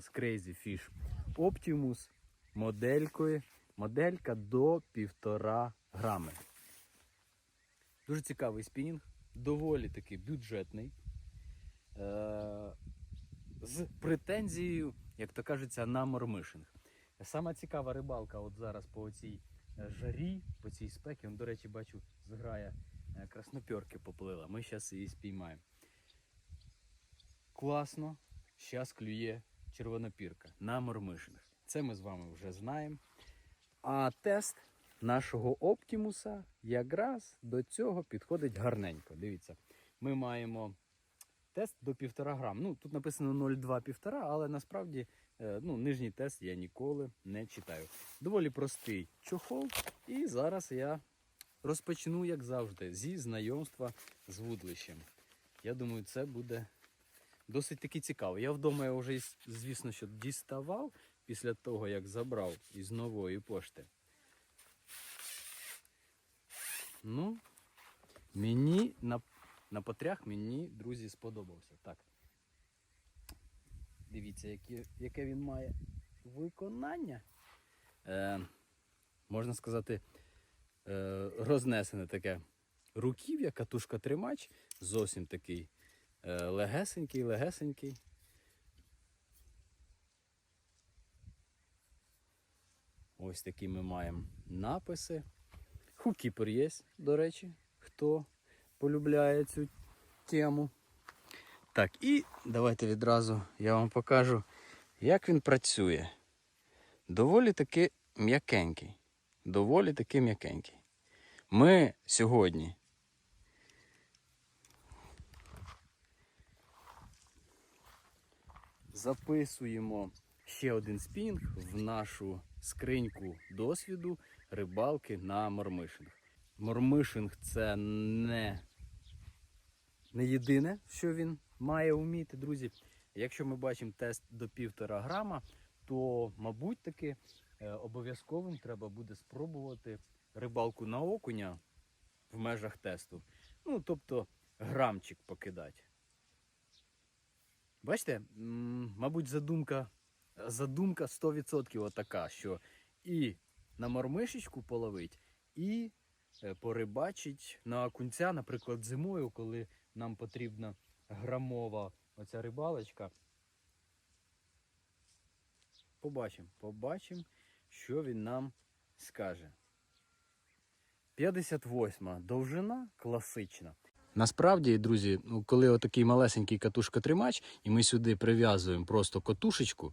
з Crazy Fish Optimus моделькою. Моделька до 1,5 грами. Дуже цікавий спінінг, доволі таки бюджетний. Е- з претензією, як то кажеться, на мормишинг. Сама цікава рибалка от зараз по цій жарі, по цій спекі. Он, до речі, бачу, зграя е, краснопьорки поплила. Ми зараз її спіймаємо. Класно, зараз клює червонопірка на мормишинг. Це ми з вами вже знаємо. А тест нашого Оптімуса якраз до цього підходить гарненько. Дивіться, ми маємо тест до 1,5 грам. Ну, тут написано 0,2-1,5, але насправді е, ну, нижній тест я ніколи не читаю. Доволі простий чохол. І зараз я розпочну, як завжди, зі знайомства з вудлищем. Я думаю, це буде досить таки цікаво. Я вдома його вже, звісно, що діставав після того, як забрав із нової пошти. Ну, мені на, на потрях мені, друзі, сподобався. Так. Дивіться, яке, яке він має виконання. Е, можна сказати, е, рознесене таке руків'я, катушка тримач, зовсім такий легесенький, легесенький. Ось такі ми маємо написи. Хукіпер є, до речі, хто полюбляє цю тему. Так, і давайте відразу я вам покажу, як він працює. Доволі таки м'якенький. Доволі таки м'якенький. Ми сьогодні записуємо ще один спінг в нашу скриньку досвіду рибалки на мормишинг. Мормишинг це не, не єдине, що він має вміти, друзі. Якщо ми бачимо тест до півтора грама, то, мабуть, таки е, обов'язковим треба буде спробувати рибалку на окуня в межах тесту. Ну, тобто грамчик покидати. Бачите, мабуть, задумка, задумка 100% отака, що і на мормишечку половить, і е, порибачить на окунця, наприклад, зимою, коли нам потрібна грамова оця рибалочка. Побачимо, побачимо, що він нам скаже. 58 довжина класична. Насправді, друзі, ну, коли отакий малесенький катушка-тримач, і ми сюди прив'язуємо просто котушечку,